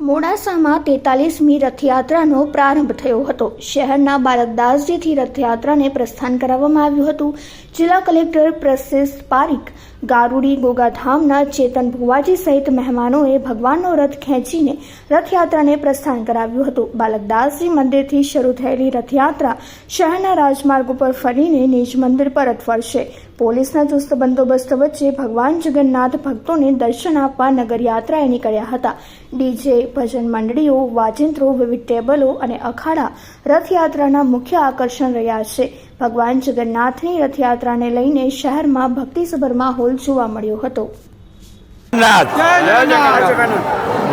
મોડાસામાં તેતાલીસમી રથયાત્રાનો પ્રારંભ થયો હતો. શહેરના બાલકદાસજીથી રથયાત્રાને પ્રસ્થાન કરાવવામાં આવ્યું હતું. જિલ્લા કલેક્ટર પ્રશિષ પારીખ ગારુડી ગોગાધામના ચેતન ભુવાજી સહિત મહેમાનોએ ભગવાનનો રથ ખેંચીને રથયાત્રાને પ્રસ્થાન કરાવ્યું હતું. બાલકદાસજી મંદિરથી શરૂ થયેલી રથયાત્રા શહેરના રાજમાર્ગ ઉપર ફરીને નિજ મંદિર પરત ફરશે પોલીસના ચુસ્ત બંદોબસ્ત વચ્ચે ભગવાન જગન્નાથ ભક્તોને દર્શન આપવા નગરયાત્રાએ નીકળ્યા હતા. ડીજે ભજન મંડળીઓ વાજિંત્રો વિવિધ ટેબલો અને અખાડા રથયાત્રાના મુખ્ય આકર્ષણ રહ્યા છે. ભગવાન જગન્નાથની રથયાત્રાને લઈને શહેરમાં ભક્તિસભર માહોલ જોવા મળ્યો હતો.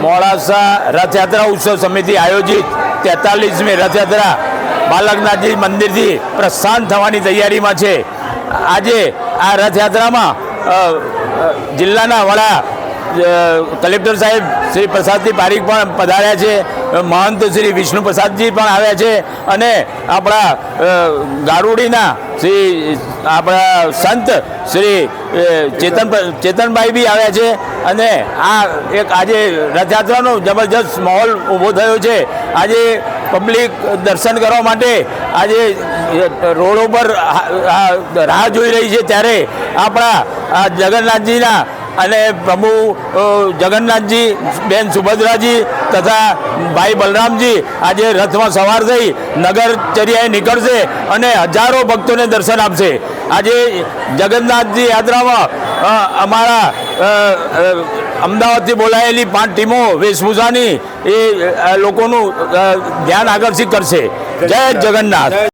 મોડાસા રથયાત્રા ઉત્સવ સમિતિ આયોજિત તેતાલીસમી રથયાત્રા બાલકનાથજી મંદિરથી પ્રસ્થાન થવાની તૈયારીમાં છે. આજે આ રથયાત્રામાં જિલ્લાના વડા કલેક્ટર સાહેબ શ્રી પ્રસાદજી પારીખ પણ પધાર્યા છે, મહંત શ્રી વિષ્ણુ પ્રસાદજી પણ આવ્યા છે, અને આપણા ગારુડીના શ્રી, આપણા સંત શ્રી ચેતન ચેતનભાઈ બી આવ્યા છે, અને આ એક આજે રથયાત્રાનો જબરજસ્ત માહોલ ઊભો થયો છે. આજે પબ્લિક દર્શન કરવા માટે આજે રોડ ઉપર રાહ જોઈ રહી છે ત્યારે આપણા આ જગન્નાથજીના અને પ્રભુ જગન્નાથજી, બેન સુભદ્રાજી તથા ભાઈ બલરામજી આજે રથમાં સવાર થઈ નગરચર્યાએ નીકળશે અને હજારો ભક્તોને દર્શન આપશે. આજે જગન્નાથજી યાત્રામાં અમારા અમદાવાદથી બોલાયેલી પાંચ ટીમો વેશભૂષાની એ લોકોનું ધ્યાન આકર્ષિત કરશે. જય જગન્નાથ.